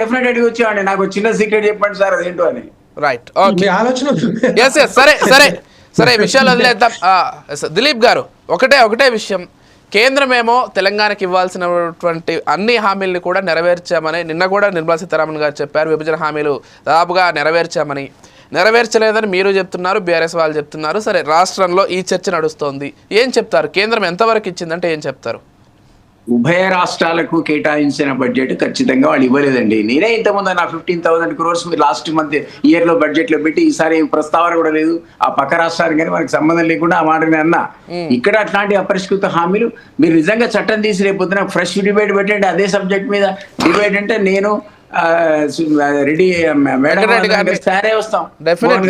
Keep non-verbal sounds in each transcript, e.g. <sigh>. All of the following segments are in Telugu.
డెఫినెట్ అడిగి నాకు చిన్న సీక్రెట్ చెప్పండి సార్ అదేంటో అని. రైట్ మీ ఓకే ఆలోచన <laughs> <laughs> ఎస్ ఎస్ సరే సరే సరే విషయాలు వదిలేద్దాం. దిలీప్ గారు ఒకటే ఒకటే విషయం. కేంద్రమేమో తెలంగాణకి ఇవ్వాల్సినటువంటి అన్ని హామీలను కూడా నెరవేర్చామని నిన్న కూడా నిర్మలా సీతారామన్ గారు చెప్పారు విభజన హామీలు దాదాపుగా నెరవేర్చామని. నెరవేర్చలేదని మీరు చెప్తున్నారు బీఆర్ఎస్ వాళ్ళు చెప్తున్నారు సరే రాష్ట్రంలో ఈ చర్చ నడుస్తోంది. ఏం చెప్తారు? కేంద్రం ఎంతవరకు ఇచ్చిందంటే ఏం చెప్తారు? ఉభయ రాష్ట్రాలకు కేటాయించిన బడ్జెట్ ఖచ్చితంగా వాళ్ళు ఇవ్వలేదండి. నేనే ఇంతకుముందు నా ఫిఫ్టీన్ థౌసండ్ క్రోర్స్ మీరు లాస్ట్ మంత్ ఇయర్లో బడ్జెట్లో పెట్టి ఈసారి ప్రస్తావన కూడా లేదు. ఆ పక్క రాష్ట్రానికి కానీ మనకి సంబంధం లేకుండా ఆ మాట నేను అన్నా ఇక్కడ అట్లాంటి అపరిష్కృత హామీలు మీరు నిజంగా చట్టం తీసి రేపు పొద్దున ఫ్రెష్ డిబేట్ పెట్టండి. అదే సబ్జెక్ట్ మీద డిబేట్ అంటే నేను రెడీ మేడం వస్తాం.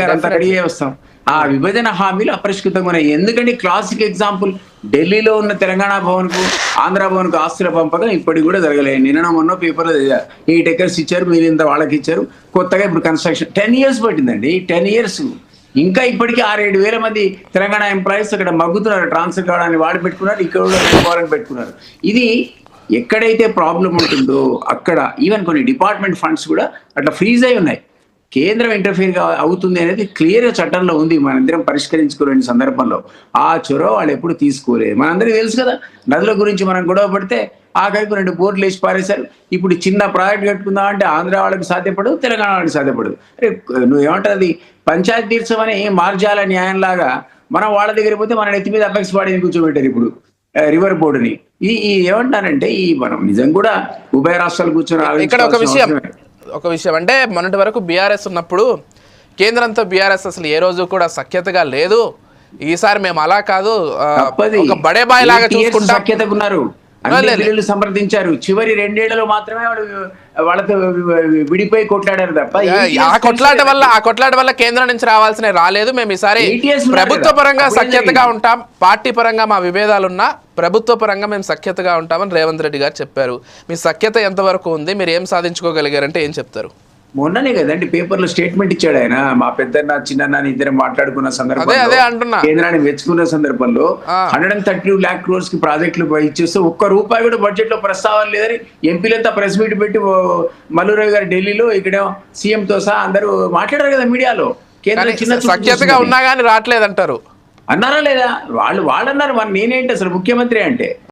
గారు definitely. రెడీ వస్తాం. ఆ విభజన హామీలు అపరిష్కృతంగా ఉన్నాయి ఎందుకంటే క్లాసిక్ ఎగ్జాంపుల్ ఢిల్లీలో ఉన్న తెలంగాణ భవన్కు ఆంధ్ర భవన్కు ఆస్తుల పంపకం ఇప్పటికి కూడా జరగలేదు. నిన్న మొన్న పేపర్లో ఎయిట్ ఎకర్స్ ఇచ్చారు మీరు ఇంత వాళ్ళకి ఇచ్చారు. కొత్తగా ఇప్పుడు కన్స్ట్రక్షన్ టెన్ ఇయర్స్ పట్టిందండి. టెన్ ఇయర్స్ ఇంకా ఇప్పటికీ ఆరేడు వేల మంది తెలంగాణ ఎంప్లాయీస్ అక్కడ మగ్గుతున్నారు. ట్రాన్స్ఫర్ కావడానికి వాడు పెట్టుకున్నారు ఇక్కడ కూడా పెట్టుకున్నారు. ఇది ఎక్కడైతే ప్రాబ్లం ఉంటుందో అక్కడ ఈవెన్ కొన్ని డిపార్ట్మెంట్ ఫండ్స్ కూడా అట్లా ఫ్రీజ్ అయి ఉన్నాయి. కేంద్రం ఇంటర్ఫీర్ అవుతుంది అనేది క్లియర్ చట్టంలో ఉంది. మనందరం పరిష్కరించుకోలేని సందర్భంలో. ఆ చొరవ వాళ్ళు ఎప్పుడు తీసుకోలేదు. మనందరికీ తెలుసు కదా నదుల గురించి మనం గొడవ పడితే ఆఖరికి రెండు బోర్డులు వేసి పారేశారు. ఇప్పుడు చిన్న ప్రాజెక్ట్ కట్టుకుందాం అంటే ఆంధ్ర వాళ్ళకి సాధ్యపడదు తెలంగాణ వాళ్ళకి సాధ్యపడదు. అరే నువ్వు ఏమంటారు అది? పంచాయతీ తీర్చం అని మార్జాల న్యాయంలాగా మనం వాళ్ళ దగ్గర పోతే మన నెత్తి మీద అపెక్స్ బాడీని కూర్చోబెట్టారు ఇప్పుడు ఆ, రివర్ బోర్డుని ఈ ఏమంటానంటే ఈ మనం నిజం కూడా ఉభయ రాష్ట్రాలు కూర్చొని ఇక్కడ ఒక విషయం. ఒక విషయం. అంటే మొన్నటి వరకు బీఆర్ఎస్ ఉన్నప్పుడు కేంద్రంతో బీఆర్ఎస్ అసలు ఏ రోజు కూడా సఖ్యతగా లేదు. ఈసారి మేము అలా కాదు ఒక బడే బాయ్ లాగా చూసుకుంటాం అన్ని. బిల్లులు సమర్థించారు చివరి రెండేళ్ళలో మాత్రమే వాడు వాళ్ళతో విడిపోయి కొట్లాడారు తప్ప ఆ కొట్లాట వల్ల ఆ కొట్లాట వల్ల కేంద్రం నుంచి రావాల్సిన రాలేదు మేము ఈసారి ప్రభుత్వ. పరంగా సఖ్యతగా? ఉంటాం పార్టీ పరంగా మా విభేదాలు ఉన్నా ప్రభుత్వ పరంగా మేము సఖ్యతగా ఉంటామని రేవంత్ రెడ్డి గారు చెప్పారు మీ సఖ్యత ఎంతవరకు ఉంది మీరు ఏం సాధించుకోగలిగారంటే ఏం చెప్తారు మొన్ననే కదండి పేపర్లో స్టేట్మెంట్ ఇచ్చాడు ఆయన. మా పెద్దన్న చిన్న ఇద్దరం మాట్లాడుకున్న సందర్భంలో కేంద్రాన్ని మెచ్చుకున్న సందర్భంలో. Hundred and thirty two lakh క్రోర్స్కి ప్రాజెక్టులు ఇచ్చేస్తే ఒక్క రూపాయి కూడా బడ్జెట్లో ప్రస్తావన లేదని ఎంపీలంతా ప్రెస్ మీట్ పెట్టి మల్లురావు గారు ఢిల్లీలో ఇక్కడ సీఎం తో సహా అందరూ మాట్లాడారు కదా మీడియాలో. కేంద్రం చిన్న. ఉన్నా కానీ రావట్లేదంటారు. అన్నారా లేదా? వాళ్ళు వాళ్ళన్నారు. మరి నేనేంటి అసలు ముఖ్యమంత్రి అంటే?